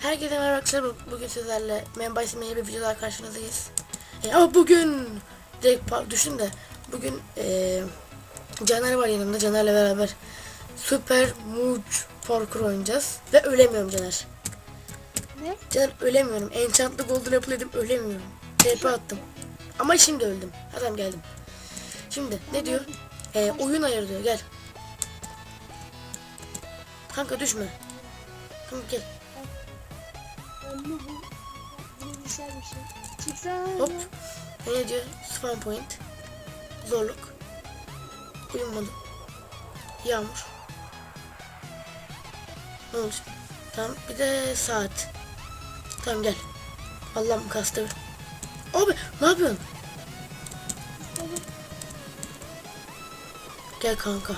Herkese merhaba arkadaşlar. Bu- Bugün sizlerle Membay isimli bir videoda karşınızdayız. E, ama bugün direkt düşün de bugün e, Caner var yanımda. Caner'le beraber Super Much Parkour oynayacağız. Ve ölemiyorum Caner. Ne? Caner ölemiyorum. Enchantlı Golden Apple dedim ölemiyorum. TP attım. Ama şimdi öldüm. Tamam geldim. Şimdi ne diyor? E, oyun ayır diyor gel. Kanka düşme. Kanka gel. Güzel bir şey. Çıksana. Hop. Ne diyor? Spawn point. Zorluk. Uyumadı. Yağmur. Ne olmuş? Tamam. Bir de saat. Tamam gel. Allah'ım kastı. Abi ne yapıyorsun? Gel kanka.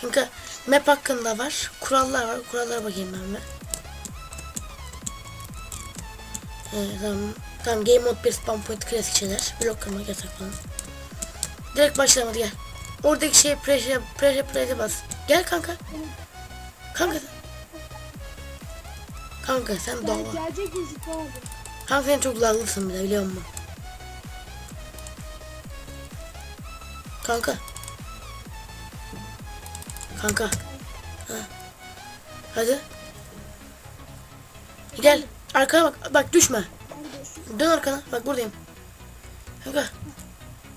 Kanka map hakkında var. Kurallar var. Kurallara bakayım ben de. Evet, tamam. Tamam game mode 1 spawn point klasik şeyler. Blok kırmak yasak falan. Direkt başlamadı gel. Oradaki şey pressure pressure pressure bas. Gel kanka. Kanka. Kanka sen doğma. gelecek gözükmedi. Kanka sen çok laglısın bir de biliyor musun? Kanka. Kanka. Ha. Hadi. Gel. Arkana bak. Bak düşme. Dön arkana. Bak buradayım. Kanka.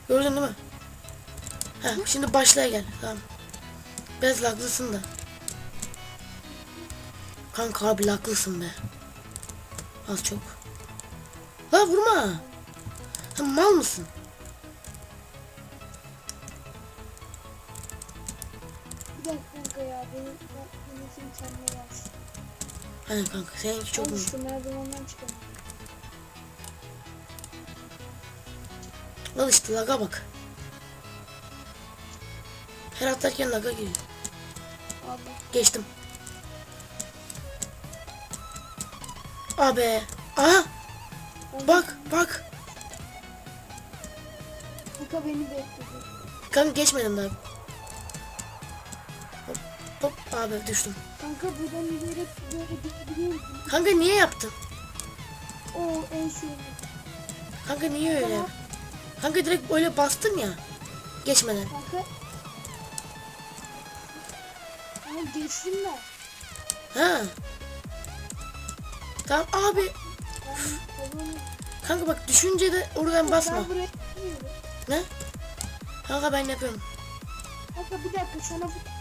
Gördün değil mi? Ha, şimdi başlaya gel. Tamam. Biraz laglısın da. Kanka abi laglısın be. Az çok. La vurma. Sen mal mısın? Dakika kanka ya. Benim, ben, benim var. Aynen kanka seninki çok Al mu? işte merdivenden çıkalım. Al işte laga bak. Her atlarken laga giriyor. Abi. Geçtim. Abi. Aha Ben- bak bak. Kanka beni bekledi. Kanka geçmedim daha. Hop, hop abi düştüm. Kanka buradan yürüyerek böyle gidebiliyor Kanka niye yaptın? O en sevdiğim. Kanka niye öyle? Kanka direkt böyle bastın ya. Geçmeden. Kanka. Ama geçtim ben. Ha. Tamam abi. Balonu. Kanka bak düşünce de oradan basma. Ben buraya. Ne? Kanka ben yapıyorum. Kanka bir dakika sana bu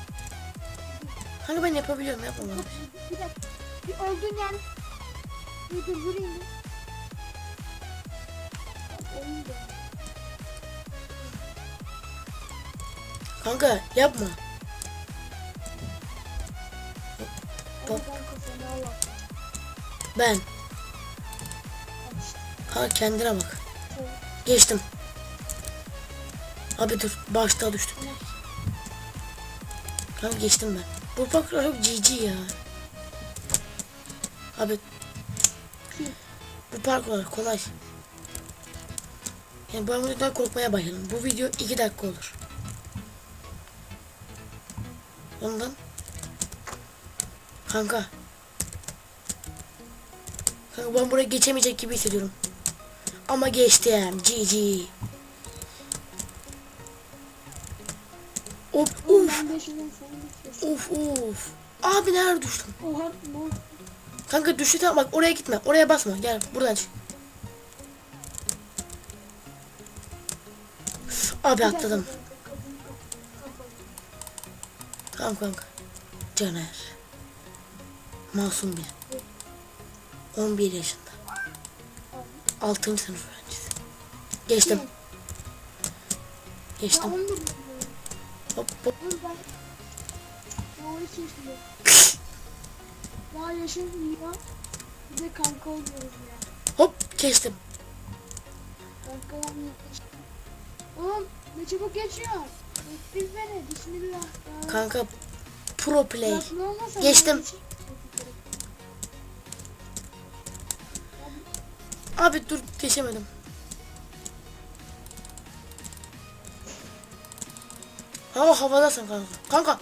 Kanka ben yapabiliyorum yapma bana. Bir dakika. Bir olduğun yer. Bir dur vurayım da. Kanka yapma. Ama ben. Kanka kendine bak. Geçtim. Abi dur başta düştüm. Kanka geçtim ben. Bu parkur çok GG ya. Abi bu parkurlar kolay. Yani ben bu videodan korkmaya başladım. Bu video 2 dakika olur. Ondan Kanka Kanka ben buraya geçemeyecek gibi hissediyorum. Ama geçtim. GG. Of of of of. Abi nerede düştüm? Oha? Kanka düştü tamam bak oraya gitme. Oraya basma. Gel buradan çık. Abi atladım. Tamam kanka. Caner. Masum bir. 11 yaşında. 6. sınıf öğrencisi. Geçtim. Geçtim. Hop hop. Dur ben. İki yaşında. Daha yaşım büyüyor. Bir de kanka oluyoruz ya. Hop geçtim. Kanka ben Oğlum ne çabuk geçiyor. Bekleyin beni. Bismillah. Kanka pro play. Geçtim. Abi dur geçemedim. Hava havadasın kanka. Kanka.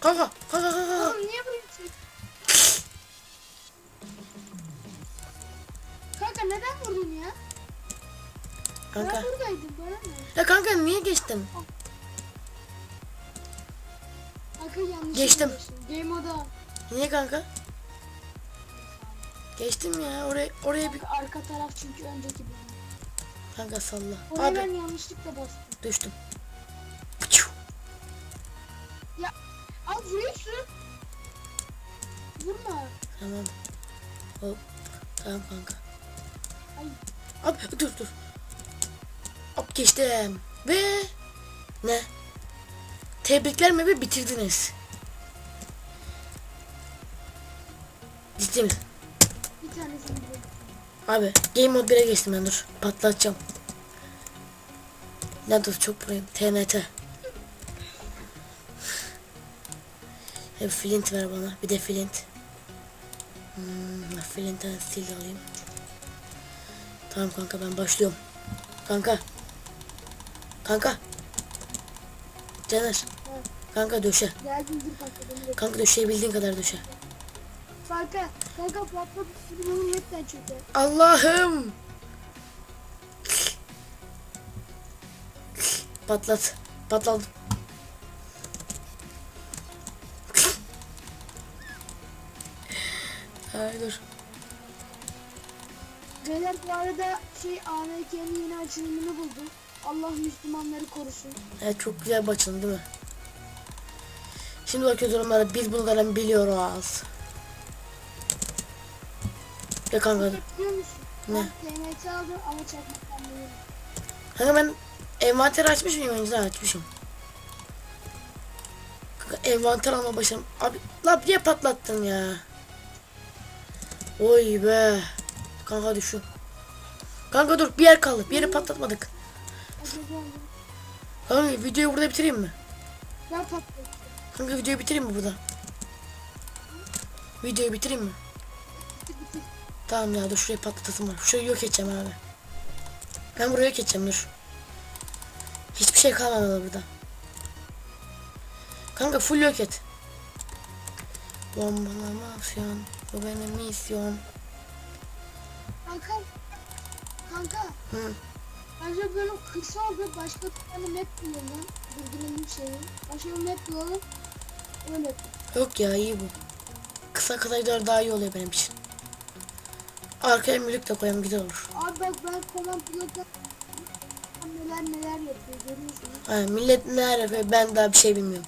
Kanka. Kanka kanka. Oğlum niye kanka neden vurdun ya? Kanka. Ben buradaydım bana ne? Ya kanka niye geçtim? Kanka yanlış Geçtim. Game oda. Niye kanka? Geçtim ya oraya oraya bir arka taraf çünkü önceki bölüm. kanka salla. Oraya ben yanlışlıkla bastım. düştüm. Vuruyorsun. Vurma. Tamam. Hop. Tamam kanka. Ay. Abi dur dur. Hop geçtim. Ve ne? Tebrikler mi bitirdiniz. Ciddi mi? Bir tanesini. Abi game mode 1'e geçtim ben dur. Patlatacağım. Lan dur çok burayım. TNT. Hep flint ver bana. Bir de flint. Hmm, flintten stil alayım. Tamam kanka ben başlıyorum. Kanka. Kanka. Caner. Kanka döşe. Geldim dur kanka. Kanka döşeyebildiğin kadar döşe. Kanka. Kanka patladı. Bunu hepten çöker. Allah'ım. Patlat. Patlat. Ay dur. Beyler bu arada şey AMK'nin yeni açılımını buldum. Allah Müslümanları korusun. Evet çok güzel bir açılım değil mi? Şimdi bakıyoruz yorumlara biz bunları biliyoruz. Ya kanka. Biliyor musun? Ne? TNT aldım ama çakmaktan değilim. Kanka ben envanter açmış mıyım önceden açmışım. Kanka envanter alma başım. Abi la niye patlattın ya? Oy be. Kanka düşün. Kanka dur bir yer kaldı. Bir yeri patlatmadık. Kanka videoyu burada bitireyim mi? Ben patladım. Kanka videoyu bitireyim mi burada? Videoyu bitireyim mi? Tamam ya dur şurayı patlatasım var. Şurayı yok edeceğim abi. Ben burayı yok edeceğim dur. Hiçbir şey kalmadı burada. Kanka full yok et. Bombalama aksiyon. Bu benim misyon. Kanka. Kanka. Hı. Bence böyle kısa oldu. Başka bir tane map bulalım. Durduralım şeyi. Başka bir map bulalım. Öyle. Yok ya iyi bu. Kısa kısa daha iyi oluyor benim için. Arkaya müzik de koyalım güzel olur. Abi bak ben Command Blok'a neler neler yapıyor görüyorsunuz. Aynen millet ne yapıyor ben daha bir şey bilmiyorum.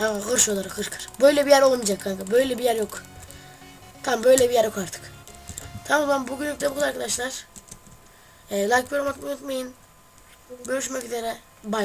Ha kır şuraları kır kır. Böyle bir yer olmayacak kanka. Böyle bir yer yok. Tamam böyle bir yer yok artık. Tamam ben bugünlük de bu kadar arkadaşlar. Ee, like ve unutmayın. Görüşmek üzere.